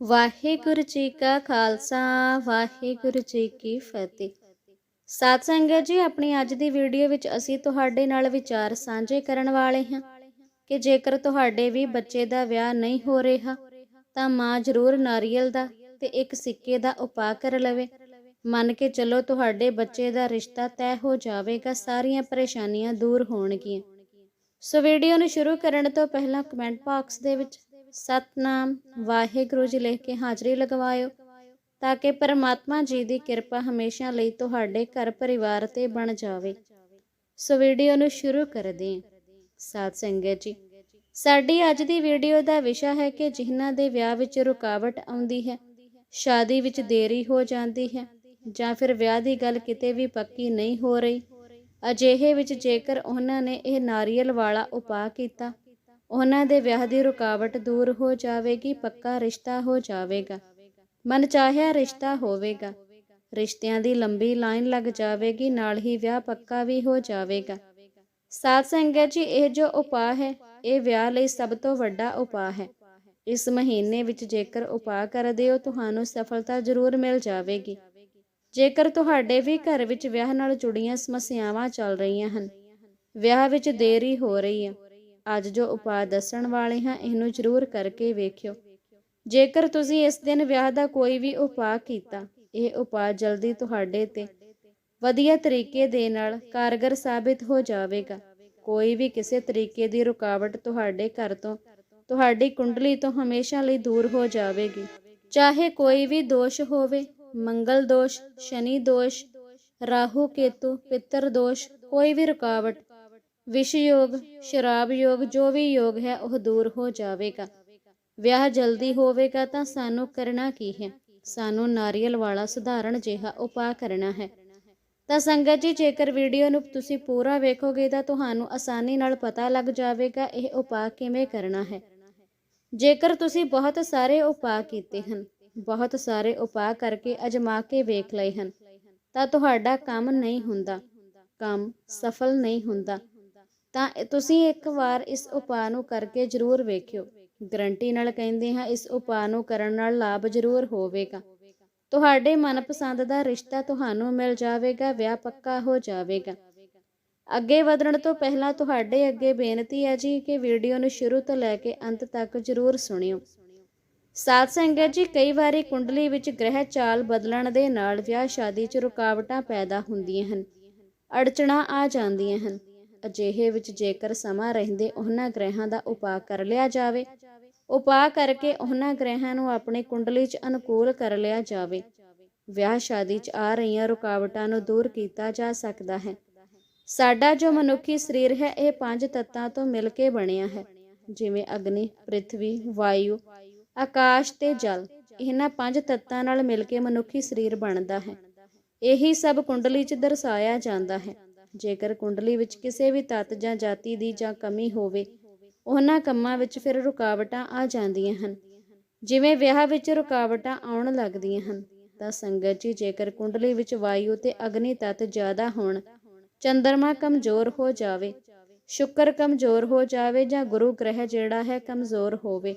ਵਾਹਿਗੁਰੂ ਜੀ ਕਾ ਖਾਲਸਾ, ਵਾਹਿਗੁਰੂ ਜੀ ਕੀ ਫਤਿਹ। ਸਾਧ ਸੰਗਤ ਜੀ, ਆਪਣੀ ਅੱਜ ਦੀ ਵੀਡੀਓ ਵਿੱਚ ਅਸੀਂ ਤੁਹਾਡੇ ਨਾਲ ਵਿਚਾਰ ਸਾਂਝੇ ਕਰਨ ਵਾਲੇ ਹਾਂ ਕਿ ਜੇਕਰ ਤੁਹਾਡੇ ਵੀ ਬੱਚੇ ਦਾ ਵਿਆਹ ਨਹੀਂ ਹੋ ਰਿਹਾ, ਤਾਂ ਮਾਂ ਜ਼ਰੂਰ ਨਾਰੀਅਲ ਦਾ ਤੇ ਇੱਕ ਸਿੱਕੇ ਦਾ ਉਪਾਅ ਕਰ ਲਵੇ। ਮੰਨ ਕੇ ਚੱਲੋ ਤੁਹਾਡੇ ਬੱਚੇ ਦਾ ਰਿਸ਼ਤਾ ਤੈਅ ਹੋ ਜਾਵੇਗਾ, ਸਾਰੀਆਂ ਪਰੇਸ਼ਾਨੀਆਂ ਦੂਰ ਹੋਣਗੀਆਂ। ਸੋ ਵੀਡੀਓ ਨੂੰ ਸ਼ੁਰੂ ਕਰਨ ਤੋਂ ਪਹਿਲਾਂ ਕਮੈਂਟ ਬਾਕਸ ਦੇ ਵਿੱਚ ਸਤਨਾਮ ਵਾਹਿਗੁਰੂ ਜੀ ਲਿਖ ਕੇ ਹਾਜ਼ਰੀ ਲਗਵਾਇਓ, ਤਾਂ ਕਿ ਪਰਮਾਤਮਾ ਜੀ ਦੀ ਕਿਰਪਾ ਹਮੇਸ਼ਾ ਲਈ ਤੁਹਾਡੇ ਘਰ ਪਰਿਵਾਰ ਤੇ ਬਣ ਜਾਵੇ। ਸੋ ਵੀਡੀਓ ਨੂੰ ਸ਼ੁਰੂ ਕਰਦੇ ਹਾਂ। ਸਾਧ ਸੰਗਤ ਜੀ, ਸਾਡੀ ਅੱਜ ਦੀ ਵੀਡੀਓ ਦਾ ਵਿਸ਼ਾ ਹੈ ਕਿ ਜਿਨ੍ਹਾਂ ਦੇ ਵਿਆਹ ਵਿੱਚ ਰੁਕਾਵਟ ਆਉਂਦੀ ਹੈ, ਸ਼ਾਦੀ ਵਿੱਚ ਦੇਰੀ ਹੋ ਜਾਂਦੀ ਹੈ, ਜਾਂ ਫਿਰ ਵਿਆਹ ਦੀ ਗੱਲ ਕਿਤੇ ਵੀ ਪੱਕੀ ਨਹੀਂ ਹੋ ਰਹੀ, ਅਜਿਹੇ ਵਿੱਚ ਜੇਕਰ ਉਹਨਾਂ ਨੇ ਇਹ ਨਾਰੀਅਲ ਵਾਲਾ ਉਪਾਅ ਕੀਤਾ ਉਹਨਾਂ ਦੇ ਵਿਆਹ ਦੀ ਰੁਕਾਵਟ ਦੂਰ ਹੋ ਜਾਵੇਗੀ, ਪੱਕਾ ਰਿਸ਼ਤਾ ਹੋ ਜਾਵੇਗਾ। ਮਨ ਚਾਹਿਆ ਰਿਸ਼ਤਾ ਹੋਵੇਗਾ। ਰਿਸ਼ਤਿਆਂ ਦੀ ਲੰਬੀ ਲਾਈਨ ਲੱਗ ਜਾਵੇਗੀ, ਨਾਲ ਹੀ ਵਿਆਹ ਪੱਕਾ ਵੀ ਹੋ ਜਾਵੇਗਾ। ਸਾਧ ਸੰਗਤ ਜੀ, ਇਹ ਜੋ ਉਪਾਅ ਹੈ, ਇਹ ਵਿਆਹ ਲਈ ਸਭ ਤੋਂ ਵੱਡਾ ਉਪਾਅ ਹੈ। ਇਸ ਮਹੀਨੇ ਵਿੱਚ ਜੇਕਰ ਉਪਾਅ ਕਰਦੇ ਹੋ, ਤੁਹਾਨੂੰ ਸਫਲਤਾ ਜ਼ਰੂਰ ਮਿਲ ਜਾਵੇਗੀ। ਜੇਕਰ ਤੁਹਾਡੇ ਵੀ ਘਰ ਵਿੱਚ ਵਿਆਹ ਨਾਲ ਜੁੜੀਆਂ ਸਮੱਸਿਆਵਾਂ ਚੱਲ ਰਹੀਆਂ ਹਨ, ਵਿਆਹ ਵਿੱਚ ਦੇਰੀ ਹੋ ਰਹੀ ਹੈ ਅੱਜ ਜੋ ਉਪਾਅ ਦੱਸਣ ਵਾਲੇ ਹਾਂ, ਇਹਨੂੰ ਜ਼ਰੂਰ ਕਰਕੇ ਵੇਖਿਓ। ਜੇਕਰ ਤੁਸੀਂ ਇਸ ਦਿਨ ਵਿਆਹ ਦਾ ਕੋਈ ਵੀ ਉਪਾਅ ਕੀਤਾ, ਇਹ ਉਪਾਅ ਜਲਦੀ ਤੁਹਾਡੇ ਤੇ ਵਧੀਆ ਤਰੀਕੇ ਦੇ ਨਾਲ ਕਾਰਗਰ ਸਾਬਿਤ ਹੋ ਜਾਵੇਗਾ। ਕੋਈ ਵੀ ਕਿਸੇ ਤਰੀਕੇ ਦੀ ਰੁਕਾਵਟ ਤੁਹਾਡੇ ਘਰ ਤੋਂ, ਤੁਹਾਡੀ ਕੁੰਡਲੀ ਤੋਂ ਹਮੇਸ਼ਾ ਲਈ ਦੂਰ ਹੋ ਜਾਵੇਗੀ। ਚਾਹੇ ਕੋਈ ਵੀ ਦੋਸ਼ ਹੋਵੇ, ਮੰਗਲ ਦੋਸ਼, ਸ਼ਨੀ ਦੋਸ਼, ਰਾਹੂ ਕੇਤੂ, ਪਿੱਤਰ ਦੋਸ਼, ਕੋਈ ਵੀ ਰੁਕਾਵਟ ਵਿਸ਼ ਯੋਗ ਸ਼ਰਾਬ ਯੋਗ ਜੋ ਵੀ ਯੋਗ ਹੈ, ਉਹ ਦੂਰ ਹੋ ਜਾਵੇਗਾ। ਵਿਆਹ ਜਲਦੀ ਹੋਵੇਗਾ ਤਾਂ ਸਾਨੂੰ ਕਰਨਾ ਕੀ ਹੈ? ਸਾਨੂੰ ਨਾਰੀਅਲ ਵਾਲਾ ਸਧਾਰਨ ਜਿਹਾ ਉਪਾਅ ਕਰਨਾ ਹੈ। ਤਾਂ ਸੰਗਤ ਜੀ, ਜੇਕਰ ਵੀਡੀਓ ਨੂੰ ਤੁਸੀਂ ਪੂਰਾ ਵੇਖੋਗੇ ਤਾਂ ਤੁਹਾਨੂੰ ਆਸਾਨੀ ਨਾਲ ਪਤਾ ਲੱਗ ਜਾਵੇਗਾ ਇਹ ਉਪਾਅ ਕਿਵੇਂ ਕਰਨਾ ਹੈ। ਜੇਕਰ ਤੁਸੀਂ ਬਹੁਤ ਸਾਰੇ ਉਪਾਅ ਕੀਤੇ ਹਨ, ਬਹੁਤ ਸਾਰੇ ਉਪਾਅ ਕਰਕੇ ਅਜਮਾ ਕੇ ਵੇਖ ਲਏ ਹਨ, ਤਾਂ ਤੁਹਾਡਾ ਕੰਮ ਨਹੀਂ ਹੁੰਦਾ। ਕੰਮ ਸਫਲ ਨਹੀਂ ਹੁੰਦਾ। ਤਾਂ ਤੁਸੀਂ ਇੱਕ ਵਾਰ ਇਸ ਉਪਾਅ ਨੂੰ ਕਰਕੇ ਜ਼ਰੂਰ ਵੇਖਿਓ। ਗਰੰਟੀ ਨਾਲ ਕਹਿੰਦੇ ਹਾਂ, ਇਸ ਉਪਾਅ ਨੂੰ ਕਰਨ ਨਾਲ ਲਾਭ ਜ਼ਰੂਰ ਹੋਵੇਗਾ। ਤੁਹਾਡੇ ਮਨਪਸੰਦ ਦਾ ਰਿਸ਼ਤਾ ਤੁਹਾਨੂੰ ਮਿਲ ਜਾਵੇਗਾ, ਵਿਆਹ ਪੱਕਾ ਹੋ ਜਾਵੇਗਾ। ਅੱਗੇ ਵਧਣ ਤੋਂ ਪਹਿਲਾਂ ਤੁਹਾਡੇ ਅੱਗੇ ਬੇਨਤੀ ਹੈ ਜੀ ਕਿ ਵੀਡੀਓ ਨੂੰ ਸ਼ੁਰੂ ਤੋਂ ਲੈ ਕੇ ਅੰਤ ਤੱਕ ਜ਼ਰੂਰ ਸੁਣਿਓ। ਸਾਧ ਸੰਗਤ ਜੀ, ਕਈ ਵਾਰੀ ਕੁੰਡਲੀ ਵਿੱਚ ਗ੍ਰਹਿ ਚਾਲ ਬਦਲਣ ਦੇ ਨਾਲ ਵਿਆਹ ਸ਼ਾਦੀ 'ਚ ਰੁਕਾਵਟਾਂ ਪੈਦਾ ਹੁੰਦੀਆਂ ਹਨ। ਅੜਚਣਾ ਆ ਜਾਂਦੀਆਂ ਹਨ। ਅਜਿਹੇ ਵਿੱਚ ਜੇਕਰ ਸਮਾਂ ਰਹਿੰਦੇ ਉਹਨਾਂ ਗ੍ਰਹਿਾਂ ਦਾ ਉਪਾਅ ਕਰ ਲਿਆ ਜਾਵੇ। ਉਪਾਅ ਕਰਕੇ ਉਹਨਾਂ ਗ੍ਰਹਿਾਂ ਨੂੰ ਆਪਣੀ ਕੁੰਡਲੀ 'ਚ ਅਨੁਕੂਲ ਕਰ ਲਿਆ ਜਾਵੇ। ਵਿਆਹ ਸ਼ਾਦੀ 'ਚ ਆ ਰਹੀਆਂ ਰੁਕਾਵਟਾਂ ਨੂੰ ਦੂਰ ਕੀਤਾ ਜਾ ਸਕਦਾ ਹੈ। ਸਾਡਾ ਜੋ ਮਨੁੱਖੀ ਸਰੀਰ ਹੈ, ਇਹ ਪੰਜ ਤੱਤਾਂ ਤੋਂ ਮਿਲ ਕੇ ਬਣਿਆ ਹੈ। ਜਿਵੇਂ ਅਗਨੀ, ਪ੍ਰਿਥਵੀ, ਵਾਯੂ, ਆਕਾਸ਼ ਤੇ ਜਲ। ਇਹਨਾਂ ਪੰਜ ਤੱਤਾਂ ਨਾਲ ਮਿਲ ਕੇ ਮਨੁੱਖੀ ਸਰੀਰ ਬਣਦਾ ਹੈ। ਇਹੀ ਸਭ ਕੁੰਡਲੀ 'ਚ ਦਰਸਾਇਆ ਜਾਂਦਾ ਹੈ। ਜੇਕਰ ਕੁੰਡਲੀ ਵਿੱਚ ਕਿਸੇ ਵੀ ਤੱਤ ਜਾਂ ਜਾਤੀ ਦੀ ਜਾਂ ਕਮੀ ਹੋਵੇ, ਉਹਨਾਂ ਕੰਮਾਂ ਵਿੱਚ ਫਿਰ ਰੁਕਾਵਟਾਂ ਆ ਜਾਂਦੀਆਂ ਹਨ। ਜਿਵੇਂ ਵਿਆਹ ਵਿੱਚ ਰੁਕਾਵਟਾਂ ਆਉਣ ਲੱਗਦੀਆਂ ਹਨ, ਤਾਂ ਸੰਗਤ ਜੀ ਜੇਕਰ ਕੁੰਡਲੀ ਵਿੱਚ ਵਾਯੂ ਤੇ ਅਗਨੀ ਤੱਤ ਜ਼ਿਆਦਾ ਹੋਣ, ਚੰਦਰਮਾ ਕਮਜ਼ੋਰ ਹੋ ਜਾਵੇ, ਸ਼ੁਕਰ ਕਮਜ਼ੋਰ ਹੋ ਜਾਵੇ ਜਾਂ ਗੁਰੂ ਗ੍ਰਹਿ ਜਿਹੜਾ ਹੈ ਕਮਜ਼ੋਰ ਹੋਵੇ,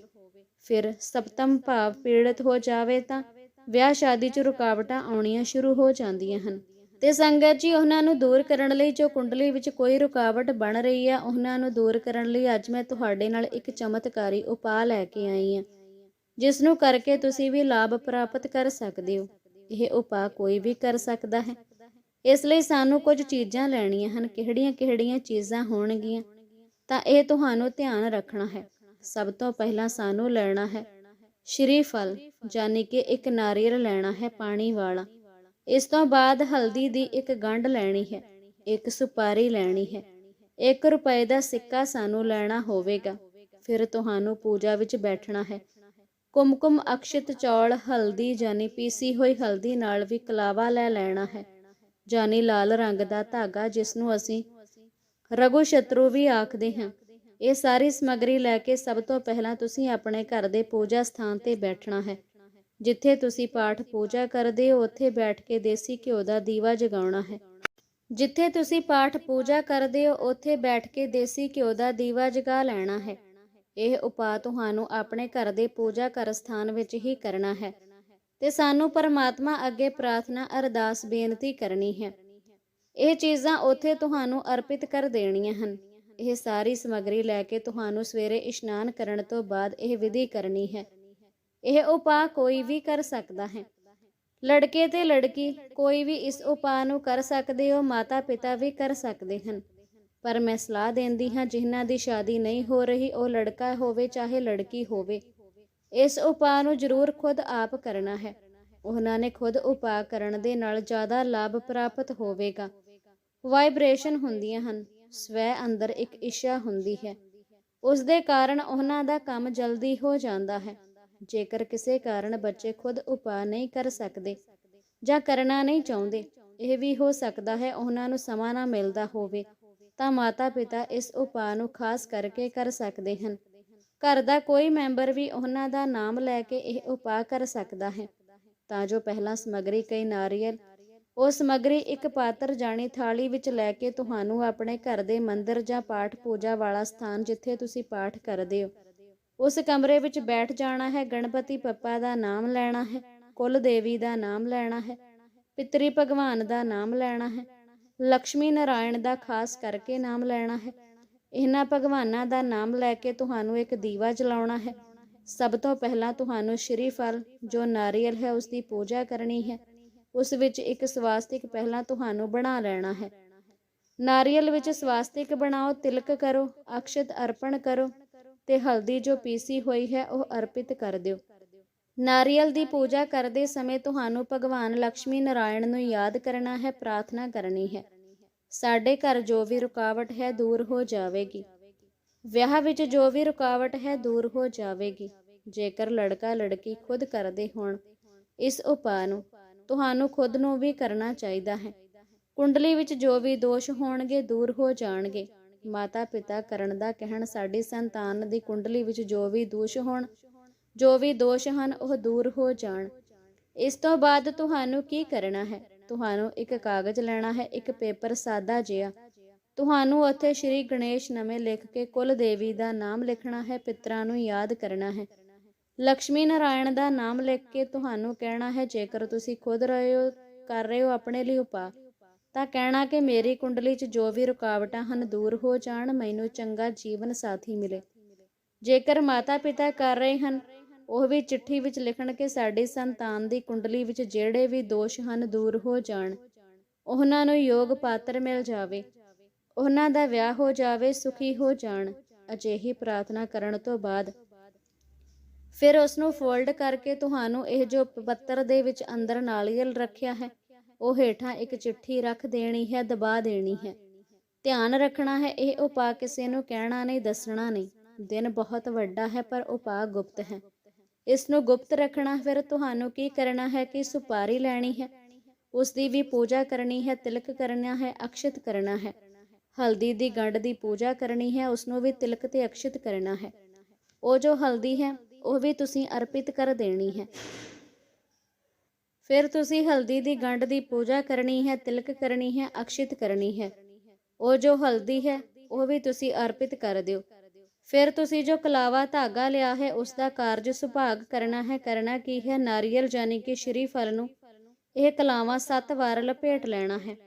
ਫਿਰ ਸਪਤਮ ਭਾਵ ਪੀੜਤ ਹੋ ਜਾਵੇ ਤਾਂ ਵਿਆਹ ਸ਼ਾਦੀ 'ਚ ਰੁਕਾਵਟਾਂ ਆਉਣੀਆਂ ਸ਼ੁਰੂ ਹੋ ਜਾਂਦੀਆਂ ਹਨ। ਤੇ ਸੰਗਤ ਜੀ, ਉਹਨਾਂ ਨੂੰ ਦੂਰ ਕਰਨ ਲਈ ਜੋ ਕੁੰਡਲੀ ਵਿੱਚ ਕੋਈ ਰੁਕਾਵਟ ਬਣ ਰਹੀ ਹੈ ਉਹਨਾਂ ਨੂੰ ਦੂਰ ਕਰਨ ਲਈ ਅੱਜ ਮੈਂ ਤੁਹਾਡੇ ਨਾਲ ਇੱਕ ਚਮਤਕਾਰੀ ਉਪਾਅ ਲੈ ਕੇ ਆਈ ਹਾਂ ਜਿਸ ਨੂੰ ਕਰਕੇ ਤੁਸੀਂ ਵੀ ਲਾਭ ਪ੍ਰਾਪਤ ਕਰ ਸਕਦੇ ਹੋ। ਇਹ ਉਪਾਅ ਕੋਈ ਵੀ ਕਰ ਸਕਦਾ ਹੈ। ਇਸ ਲਈ ਸਾਨੂੰ ਕੁਝ ਚੀਜ਼ਾਂ ਲੈਣੀਆਂ ਹਨ ਕਿਹੜੀਆਂ-ਕਿਹੜੀਆਂ ਚੀਜ਼ਾਂ ਹੋਣਗੀਆਂ, ਤਾਂ ਇਹ ਤੁਹਾਨੂੰ ਧਿਆਨ ਰੱਖਣਾ ਹੈ। ਸਭ ਤੋਂ ਪਹਿਲਾਂ ਸਾਨੂੰ ਲੈਣਾ ਹੈ ਸ਼੍ਰੀ ਫਲ ਯਾਨੀ ਕਿ ਇੱਕ ਨਾਰੀਅਲ ਲੈਣਾ ਹੈ ਪਾਣੀ ਵਾਲਾ। ਇਸ ਤੋਂ ਬਾਅਦ ਹਲਦੀ ਦੀ ਇੱਕ ਗੰਢ ਲੈਣੀ ਹੈ, ਇੱਕ ਸੁਪਾਰੀ ਲੈਣੀ ਹੈ। 1 ਰੁਪਏ ਦਾ ਸਿੱਕਾ ਸਾਨੂੰ ਲੈਣਾ ਹੋਵੇਗਾ, ਫਿਰ ਤੁਹਾਨੂੰ ਪੂਜਾ ਵਿੱਚ ਬੈਠਣਾ ਹੈ। ਕੁਮਕੁਮ ਅਕਸ਼ਿਤ ਚੌਲ ਹਲਦੀ ਜਾਨੀ ਪੀਸੀ ਹੋਈ ਹਲਦੀ ਨਾਲ ਵੀ ਕਲਾਵਾ ਲੈ ਲੈਣਾ ਹੈ, ਜਾਨੀ ਲਾਲ ਰੰਗ ਦਾ ਧਾਗਾ ਜਿਸ ਨੂੰ ਅਸੀਂ ਰਗੂ ਸ਼ਤਰੂ ਵੀ ਆਖਦੇ ਹਾਂ। ਇਹ ਸਾਰੀ ਸਮਗਰੀ ਲੈ ਕੇ ਸਭ ਤੋਂ ਪਹਿਲਾਂ ਤੁਸੀਂ ਆਪਣੇ ਘਰ ਦੇ ਪੂਜਾ ਸਥਾਨ ਤੇ ਬੈਠਣਾ ਹੈ। ਜਿੱਥੇ ਤੁਸੀਂ ਪਾਠ ਪੂਜਾ ਕਰਦੇ ਹੋ, ਉੱਥੇ ਬੈਠ ਕੇ ਦੇਸੀ ਘਿਓ ਦਾ ਦੀਵਾ ਜਗਾਉਣਾ ਹੈ। ਜਿੱਥੇ ਤੁਸੀਂ ਪਾਠ ਪੂਜਾ ਕਰਦੇ ਹੋ, ਉੱਥੇ ਬੈਠ ਕੇ ਦੇਸੀ ਘਿਓ ਦਾ ਦੀਵਾ ਜਗਾ ਲੈਣਾ ਹੈ। ਇਹ ਉਪਾਅ ਤੁਹਾਨੂੰ ਆਪਣੇ ਘਰ ਦੇ ਪੂਜਾ ਘਰ ਸਥਾਨ ਵਿੱਚ ਹੀ ਕਰਨਾ ਹੈ ਤੇ ਸਾਨੂੰ ਪਰਮਾਤਮਾ ਅੱਗੇ ਪ੍ਰਾਰਥਨਾ, ਅਰਦਾਸ, ਬੇਨਤੀ ਕਰਨੀ ਹੈ। ਇਹ ਚੀਜ਼ਾਂ ਉੱਥੇ ਤੁਹਾਨੂੰ ਅਰਪਿਤ ਕਰ ਦੇਣੀਆਂ ਹਨ। ਇਹ ਸਾਰੀ ਸਮੱਗਰੀ ਲੈ ਕੇ ਤੁਹਾਨੂੰ ਸਵੇਰੇ ਇਸ਼ਨਾਨ ਕਰਨ ਤੋਂ ਬਾਅਦ ਇਹ ਵਿਧੀ ਕਰਨੀ ਹੈ। ਇਹ ਉਪਾਅ ਕੋਈ ਵੀ ਕਰ ਸਕਦਾ ਹੈ। ਲੜਕੇ ਤੇ ਲੜਕੀ ਕੋਈ ਵੀ ਇਸ ਉਪਾਅ ਨੂੰ ਕਰ ਸਕਦੇ ਹੋ ਮਾਤਾ ਪਿਤਾ ਵੀ ਕਰ ਸਕਦੇ ਹਨ। ਪਰ ਮੈਂ ਸਲਾਹ ਦਿੰਦੀ ਹਾਂ, ਜਿਨ੍ਹਾਂ ਦੀ ਸ਼ਾਦੀ ਨਹੀਂ ਹੋ ਰਹੀ, ਉਹ ਲੜਕਾ ਹੋਵੇ ਚਾਹੇ ਲੜਕੀ ਹੋਵੇ। ਇਸ ਉਪਾਅ ਨੂੰ ਜ਼ਰੂਰ ਖੁਦ ਆਪ ਕਰਨਾ ਹੈ। ਉਹਨਾਂ ਨੇ ਖੁਦ ਉਪਾਅ ਕਰਨ ਦੇ ਨਾਲ ਜ਼ਿਆਦਾ ਲਾਭ ਪ੍ਰਾਪਤ ਹੋਵੇਗਾ। ਵਾਈਬ੍ਰੇਸ਼ਨ ਹੁੰਦੀਆਂ ਹਨ, ਸਵੈ ਅੰਦਰ ਇੱਕ ਇੱਛਾ ਹੁੰਦੀ ਹੈ। ਉਸ ਦੇ ਕਾਰਨ ਉਹਨਾਂ ਦਾ ਕੰਮ ਜਲਦੀ ਹੋ ਜਾਂਦਾ ਹੈ। ਜੇਕਰ ਕਿਸੇ ਕਾਰਨ ਬੱਚੇ ਖੁਦ ਉਪਾਅ ਨਹੀਂ ਕਰ ਸਕਦੇ ਜਾਂ ਕਰਨਾ ਨਹੀਂ ਚਾਹੁੰਦੇ, ਇਹ ਵੀ ਹੋ ਸਕਦਾ ਹੈ ਉਹਨਾਂ ਨੂੰ ਸਮਾਂ ਨਾ ਮਿਲਦਾ ਹੋਵੇ, ਤਾਂ ਮਾਤਾ-ਪਿਤਾ ਇਸ ਉਪਾਅ ਨੂੰ ਖਾਸ ਕਰਕੇ ਕਰ ਸਕਦੇ ਹਨ। ਘਰ ਦਾ ਕੋਈ ਮੈਂਬਰ ਵੀ ਉਹਨਾਂ ਦਾ ਨਾਮ ਲੈ ਕੇ ਇਹ ਉਪਾਅ ਕਰ ਸਕਦਾ ਹੈ। ਤਾਂ ਜੋ ਪਹਿਲਾਂ ਸਮੱਗਰੀ ਕਈ ਨਾਰੀਅਲ, ਉਹ ਸਮੱਗਰੀ ਇੱਕ ਪਾਤਰ ਜਾਣੀ ਥਾਲੀ ਵਿੱਚ ਲੈ ਕੇ ਤੁਹਾਨੂੰ ਆਪਣੇ ਘਰ ਦੇ ਮੰਦਿਰ ਜਾਂ ਪਾਠ ਪੂਜਾ ਵਾਲਾ ਸਥਾਨ ਜਿੱਥੇ ਤੁਸੀਂ ਪਾਠ ਕਰਦੇ ਹੋ ਉਸ ਕਮਰੇ ਵਿੱਚ ਬੈਠ ਜਾਣਾ ਹੈ, ਗਣਪਤੀ ਪੱਪਾ ਦਾ ਨਾਮ ਲੈਣਾ ਹੈ, ਕੁਲ ਦੇਵੀ ਦਾ ਨਾਮ ਲੈਣਾ ਹੈ, ਪਿਤਰੀ ਭਗਵਾਨ ਦਾ ਨਾਮ ਲੈਣਾ ਹੈ ਲక్ష్ਮੀ ਨਾਰਾਇਣ ਦਾ ਖਾਸ ਕਰਕੇ ਨਾਮ ਲੈਣਾ ਹੈ, ਇਹਨਾਂ ਭਗਵਾਨਾਂ ਦਾ ਨਾਮ ਲੈ ਕੇ ਤੁਹਾਨੂੰ ਇੱਕ ਦੀਵਾ ਜਲਾਉਣਾ ਹੈ। ਸਭ ਤੋਂ ਪਹਿਲਾਂ ਤੁਹਾਨੂੰ ਸ਼੍ਰੀ ਫਲ, ਜੋ ਨਾਰੀਅਲ ਹੈ, ਉਸ ਦੀ ਪੂਜਾ ਕਰਨੀ ਹੈ। ਉਸ ਵਿੱਚ ਇੱਕ ਸਵਾਸਤਿਕ ਪਹਿਲਾਂ ਤੁਹਾਨੂੰ ਬਣਾ ਲੈਣਾ ਹੈ। ਨਾਰੀਅਲ ਵਿੱਚ ਸਵਾਸਤਿਕ ਬਣਾਓ, ਤਿਲਕ ਕਰੋ, ਅਕਸ਼ਤ ਅਰਪਣ ਕਰੋ ਤੇ ਹਲਦੀ ਜੋ ਪੀਸੀ ਹੋਈ ਹੈ, ਉਹ ਅਰਪਿਤ ਕਰ ਦਿਓ। ਨਾਰੀਅਲ ਦੀ ਪੂਜਾ ਕਰਦੇ ਸਮੇਂ ਤੁਹਾਨੂੰ ਭਗਵਾਨ ਲక్ష్ਮੀ ਨਾਰਾਇਣ ਨੂੰ ਯਾਦ ਕਰਨਾ ਹੈ, ਪ੍ਰਾਰਥਨਾ ਕਰਨੀ ਹੈ। ਸਾਡੇ ਘਰ ਜੋ ਵੀ ਰੁਕਾਵਟ ਹੈ, ਦੂਰ ਹੋ ਜਾਵੇਗੀ। ਵਿਆਹ ਵਿੱਚ ਜੋ ਵੀ ਰੁਕਾਵਟ ਹੈ, ਦੂਰ ਹੋ ਜਾਵੇਗੀ। ਜੇਕਰ ਲੜਕਾ ਲੜਕੀ ਖੁਦ ਕਰਦੇ ਹੋਣ, ਇਸ ਉਪਾਅ ਨੂੰ ਤੁਹਾਨੂੰ ਖੁਦ ਨੂੰ ਵੀ ਕਰਨਾ ਚਾਹੀਦਾ ਹੈ। ਕੁੰਡਲੀ ਵਿੱਚ ਜੋ ਵੀ ਦੋਸ਼ ਹੋਣਗੇ, ਦੂਰ ਹੋ ਜਾਣਗੇ। ਮਾਤਾ ਪਿਤਾ ਕਰਨ ਦਾ ਕਹਿਣ, ਸਾਡੀ ਸੰਤਾਨ ਦੀ ਕੁੰਡਲੀ ਵਿੱਚ ਜੋ ਵੀ ਦੋਸ਼ ਹੋਣ, ਜੋ ਵੀ ਦੋਸ਼ ਹਨ, ਉਹ ਦੂਰ ਹੋ ਜਾਣ। ਇਸ ਤੋਂ ਬਾਅਦ ਤੁਹਾਨੂੰ ਕੀ ਕਰਨਾ ਹੈ? ਤੁਹਾਨੂੰ ਇੱਕ ਕਾਗਜ਼ ਲੈਣਾ ਹੈ, ਇੱਕ ਪੇਪਰ ਸਾਦਾ ਜਿਹਾ। ਤੁਹਾਨੂੰ ਉੱਥੇ ਸ਼੍ਰੀ ਗਣੇਸ਼ ਨਵੇਂ ਲਿਖ ਕੇ ਕੁਲ ਦੇਵੀ ਦਾ ਨਾਮ ਲਿਖਣਾ ਹੈ, ਪਿਤਰਾਂ ਨੂੰ ਯਾਦ ਕਰਨਾ ਹੈ। ਲక్ష్ਮੀ ਨਾਰਾਇਣ ਦਾ ਨਾਮ ਲਿਖ ਕੇ ਤੁਹਾਨੂੰ ਕਹਿਣਾ ਹੈ, ਜੇਕਰ ਤੁਸੀਂ ਖੁਦ ਰਹੇ ਹੋ, ਕਰ ਰਹੇ ਹੋ ਆਪਣੇ ਲਈ ਉਪਾਅ। ਤਾਂ ਕਹਿਣਾ ਕਿ ਮੇਰੀ ਕੁੰਡਲੀ 'ਚ ਜੋ ਵੀ ਰੁਕਾਵਟਾਂ ਹਨ ਦੂਰ ਹੋ ਜਾਣ, ਮੈਨੂੰ ਚੰਗਾ ਜੀਵਨ ਸਾਥੀ ਮਿਲੇ। ਜੇਕਰ ਮਾਤਾ ਪਿਤਾ ਕਰ ਰਹੇ ਹਨ, ਉਹ ਵੀ ਚਿੱਠੀ ਵਿੱਚ ਲਿਖਣ ਕਿ ਸਾਡੀ ਸੰਤਾਨ ਦੀ ਕੁੰਡਲੀ ਵਿੱਚ ਜਿਹੜੇ ਵੀ ਦੋਸ਼ ਹਨ ਦੂਰ ਹੋ ਜਾਣ, ਉਹਨਾਂ ਨੂੰ ਯੋਗ ਪਾਤਰ ਮਿਲ ਜਾਵੇ। ਉਹਨਾਂ ਦਾ ਵਿਆਹ ਹੋ ਜਾਵੇ, ਸੁਖੀ ਹੋ ਜਾਣ, ਅਜਿਹੀ ਪ੍ਰਾਰਥਨਾ ਕਰਨ ਤੋਂ ਬਾਅਦ। ਫਿਰ ਉਸ ਨੂੰ ਫੋਲਡ ਕਰਕੇ ਤੁਹਾਨੂੰ ਇਹ ਜੋ ਪੱਤਰ ਦੇ ਵਿੱਚ ਅੰਦਰ ਨਾਲੀਅਲ ਰੱਖਿਆ ਹੈ ਉਹ ਹੇਠਾਂ ਇੱਕ ਚਿੱਠੀ ਰੱਖ ਦੇਣੀ ਹੈ, ਦਬਾ ਦੇਣੀ ਹੈ। ਧਿਆਨ ਰੱਖਣਾ ਹੈ, ਇਹ ਉਪਾਅ ਕਿਸੇ ਨੂੰ ਕਹਿਣਾ ਨਹੀਂ, ਦੱਸਣਾ ਨਹੀਂ। ਦਿਨ ਬਹੁਤ ਵੱਡਾ ਹੈ, ਪਰ ਉਪਾਅ ਗੁਪਤ ਹੈ। ਇਸ ਨੂੰ ਗੁਪਤ ਰੱਖਣਾ, ਫਿਰ ਤੁਹਾਨੂੰ ਕੀ ਕਰਨਾ ਹੈ ਕਿ ਸੁਪਾਰੀ ਲੈਣੀ ਹੈ? ਉਸ ਦੀ ਵੀ ਪੂਜਾ ਕਰਨੀ ਹੈ, ਤਿਲਕ ਕਰਨਾ ਹੈ, ਅਕਸ਼ਿਤ ਕਰਨਾ ਹੈ। ਹਲਦੀ ਦੀ ਗੰਢ ਦੀ ਪੂਜਾ ਕਰਨੀ ਹੈ ਉਸ ਨੂੰ ਵੀ ਤਿਲਕ ਤੇ ਅਕਸ਼ਿਤ ਕਰਨਾ ਹੈ। ਉਹ ਜੋ ਹਲਦੀ ਹੈ, ਉਹ ਵੀ ਤੁਸੀਂ ਅਰਪਿਤ ਕਰ ਦੇਣੀ ਹੈ। ਫਿਰ ਤੁਸੀਂ ਹਲਦੀ ਦੀ ਗੰਢ ਦੀ ਪੂਜਾ ਕਰਨੀ ਹੈ, ਤਿਲਕ ਕਰਨੀ ਹੈ, ਅਕਸ਼ਿਤ ਕਰਨੀ ਹੈ। ਉਹ ਜੋ ਹਲਦੀ ਹੈ, ਉਹ ਵੀ ਤੁਸੀਂ ਅਰਪਿਤ ਕਰ ਦਿਓ। ਫਿਰ ਤੁਸੀਂ ਜੋ ਕਲਾਵਾ ਧਾਗਾ ਲਿਆ ਹੈ, ਉਸ ਦਾ ਕਾਰਜ ਸੁਭਾਗ ਕਰਨਾ ਹੈ। ਕਰਨਾ ਕੀ ਹੈ? ਨਾਰੀਅਲ ਜਾਨੀ ਕਿ ਸ਼੍ਰੀ ਫਲ ਨੂੰ। ਇਹ ਕਲਾਵਾ ਸੱਤ ਵਾਰ ਲਪੇਟ ਲੈਣਾ ਹੈ।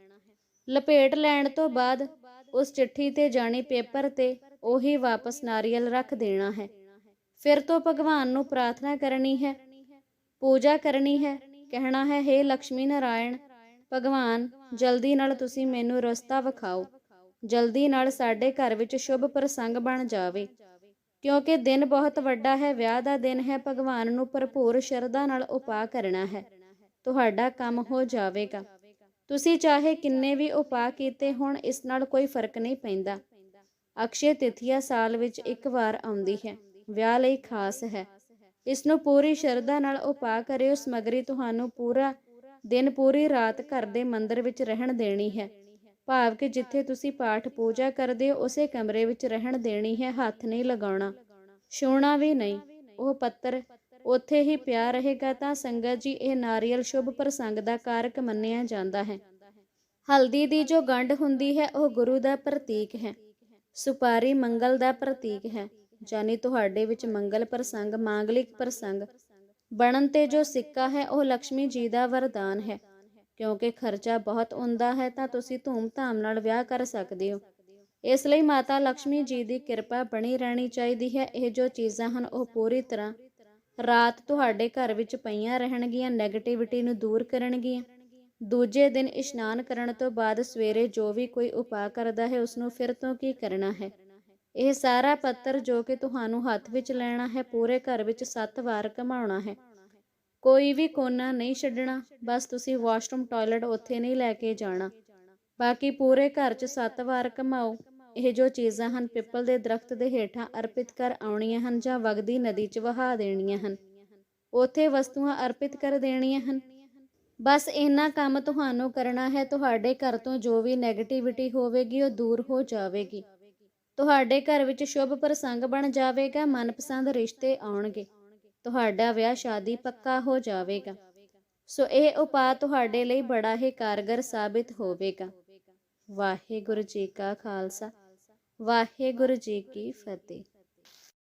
ਲਪੇਟ ਲੈਣ ਤੋਂ ਬਾਅਦ ਉਸ ਚਿੱਠੀ ਤੇ ਜਾਣੀ ਪੇਪਰ ਤੇ ਉਹੀ ਵਾਪਸ ਨਾਰੀਅਲ ਰੱਖ ਦੇਣਾ ਹੈ। ਫਿਰ ਤੋਂ ਭਗਵਾਨ ਨੂੰ ਪ੍ਰਾਰਥਨਾ ਕਰਨੀ ਹੈ। ਪੂਜਾ ਕਰਨੀ ਹੈ। ਕਹਿਣਾ ਹੈ हे ਲక్ష్ਮੀ ਨਾਰਾਇਣ, ਭਗਵਾਨ, ਜਲਦੀ ਨਾਲ ਤੁਸੀਂ ਮੈਨੂੰ ਰਸਤਾ ਵਿਖਾਓ। ਜਲਦੀ ਨਾਲ ਸਾਡੇ ਘਰ ਵਿੱਚ ਸ਼ੁਭ ਪ੍ਰਸੰਗ ਬਣ ਜਾਵੇ। ਕਿਉਂਕਿ ਦਿਨ ਬਹੁਤ ਵੱਡਾ ਹੈ, ਵਿਆਹ ਦਾ ਦਿਨ ਹੈ, ਭਗਵਾਨ ਨੂੰ ਭਰਪੂਰ ਸ਼ਰਧਾ ਨਾਲ ਉਪਾਅ ਕਰਨਾ ਹੈ। ਤੁਹਾਡਾ ਕੰਮ ਹੋ ਜਾਵੇਗਾ। ਤੁਸੀਂ ਚਾਹੇ ਕਿੰਨੇ ਵੀ ਉਪਾਅ ਕੀਤੇ ਹੋਣ, ਇਸ ਨਾਲ ਕੋਈ ਫ਼ਰਕ ਨਹੀਂ ਪੈਂਦਾ। ਅਕਸ਼ੇ ਤਿਥੀਆ ਸਾਲ ਵਿੱਚ ਇੱਕ ਵਾਰ ਆਉਂਦੀ ਹੈ। ਵਿਆਹ ਲਈ ਖਾਸ ਹੈ। ਇਸ ਨੂੰ ਪੂਰੀ ਸ਼ਰਧਾ ਨਾਲ ਉਪਾਅ ਕਰਿਓ, ਸਮਗਰੀ ਤੁਹਾਨੂੰ ਪੂਰਾ ਦਿਨ, ਪੂਰੀ ਰਾਤ ਘਰ ਦੇ ਮੰਦਿਰ ਵਿੱਚ ਰਹਿਣ ਦੇਣੀ ਹੈ। ਭਾਵ ਕਿ ਜਿੱਥੇ ਤੁਸੀਂ ਪਾਠ ਪੂਜਾ ਕਰਦੇ ਹੋ, ਉਸੇ ਕਮਰੇ ਵਿੱਚ ਰਹਿਣ ਦੇਣੀ ਹੈ, ਹੱਥ ਨਹੀਂ ਲਗਾਉਣਾ। ਛੂਣਾ ਵੀ ਨਹੀਂ। ਉਹ ਪੱਤਰ, ਉੱਥੇ ਹੀ ਪਿਆ ਰਹੇਗਾ ਤਾਂ ਸੰਗਤ ਜੀ, ਇਹ ਨਾਰੀਅਲ ਸ਼ੁਭ ਪ੍ਰਸੰਗ ਦਾ ਕਾਰਕ ਮੰਨਿਆ ਜਾਂਦਾ ਹੈ। ਹਲਦੀ ਦੀ ਜੋ ਗੰਢ ਹੁੰਦੀ ਹੈ, ਉਹ ਗੁਰੂ ਦਾ ਪ੍ਰਤੀਕ ਹੈ। ਸੁਪਾਰੀ ਮੰਗਲ ਦਾ ਪ੍ਰਤੀਕ ਹੈ। ਜਾਨੀ ਤੁਹਾਡੇ ਵਿੱਚ ਮੰਗਲ ਪ੍ਰਸੰਗ, ਮੰਗਲਿਕ ਪ੍ਰਸੰਗ। ਬਣਨ ਤੇ ਜੋ ਸਿੱਕਾ ਹੈ, ਉਹ ਲక్ష్ਮੀ ਜੀ ਦਾ ਵਰਦਾਨ ਹੈ। ਕਿਉਂਕਿ ਖਰਚਾ ਬਹੁਤ ਹੁੰਦਾ ਹੈ, ਤਾਂ ਤੁਸੀਂ ਧੂਮ-ਧਾਮ ਨਾਲ ਵਿਆਹ ਕਰ ਸਕਦੇ ਹੋ। ਇਸ ਲਈ ਮਾਤਾ ਲక్ష్ਮੀ ਜੀ ਦੀ ਕਿਰਪਾ ਬਣੀ ਰਹਿਣੀ ਚਾਹੀਦੀ ਹੈ। ਇਹ ਜੋ ਚੀਜ਼ਾਂ ਹਨ, ਉਹ ਪੂਰੀ ਤਰ੍ਹਾਂ ਰਾਤ ਤੁਹਾਡੇ ਘਰ ਵਿੱਚ ਪਈਆਂ ਰਹਿਣਗੀਆਂ ਨੈਗੇਟਿਵਿਟੀ ਨੂੰ ਦੂਰ ਕਰਨਗੀਆਂ। ਦੂਜੇ ਦਿਨ ਇਸ਼ਨਾਨ ਕਰਨ ਤੋਂ ਬਾਅਦ ਸਵੇਰੇ ਜੋ ਵੀ ਕੋਈ ਉਪਾਅ ਕਰਦਾ ਹੈ ਉਸ ਨੂੰ ਫਿਰ ਤੋਂ ਕੀ ਕਰਨਾ ਹੈ? ਇਹ ਸਾਰਾ ਪੱਤਰ ਜੋ ਕਿ ਤੁਹਾਨੂੰ ਹੱਥ ਵਿੱਚ ਲੈਣਾ ਹੈ, ਪੂਰੇ ਘਰ ਵਿੱਚ 7 ਵਾਰ ਘਮਾਉਣਾ ਹੈ। ਕੋਈ ਵੀ ਕੋਨਾ ਨਹੀਂ ਛੱਡਣਾ, ਬਸ ਤੁਸੀਂ ਵਾਸ਼ਰੂਮ, ਟਾਇਲਟ ਉੱਥੇ ਨਹੀਂ ਲੈ ਕੇ ਜਾਣਾ। ਬਾਕੀ ਪੂਰੇ ਘਰ 'ਚ 7 ਵਾਰ ਘਮਾਓ। ਇਹ ਜੋ ਚੀਜ਼ਾਂ ਹਨ, ਪਿੱਪਲ ਦੇ ਦਰਖਤ ਦੇ ਹੇਠਾਂ ਅਰਪਿਤ ਕਰ ਆਉਣੀਆਂ ਹਨ ਜਾਂ ਵਗਦੀ ਨਦੀ 'ਚ ਵਹਾ ਦੇਣੀਆਂ ਹਨ। ਉੱਥੇ ਵਸਤੂਆਂ ਅਰਪਿਤ ਕਰ ਦੇਣੀਆਂ ਹਨ। ਬਸ ਇੰਨਾ ਕੰਮ ਤੁਹਾਨੂੰ ਕਰਨਾ ਹੈ, ਤੁਹਾਡੇ ਘਰ ਤੋਂ ਜੋ ਵੀ ਨੈਗੇਟਿਵਿਟੀ ਹੋਵੇਗੀ ਉਹ ਦੂਰ ਹੋ ਜਾਵੇਗੀ। ਤੁਹਾਡੇ ਘਰ ਵਿੱਚ ਸ਼ੁਭ ਪ੍ਰਸੰਗ ਬਣ ਜਾਵੇਗਾ, ਮਨਪਸੰਦ ਰਿਸ਼ਤੇ ਆਉਣਗੇ। ਤੁਹਾਡਾ ਵਿਆਹ ਸ਼ਾਦੀ ਪੱਕਾ ਹੋ ਜਾਵੇਗਾ। ਸੋ ਇਹ ਉਪਾਅ ਤੁਹਾਡੇ ਲਈ ਬੜਾ ਹੀ ਕਾਰਗਰ ਸਾਬਿਤ ਹੋਵੇਗਾ। ਵਾਹਿਗੁਰੂ ਜੀ ਕਾ ਖਾਲਸਾ, ਵਾਹਿਗੁਰੂ ਜੀ ਕੀ ਫਤਿਹ।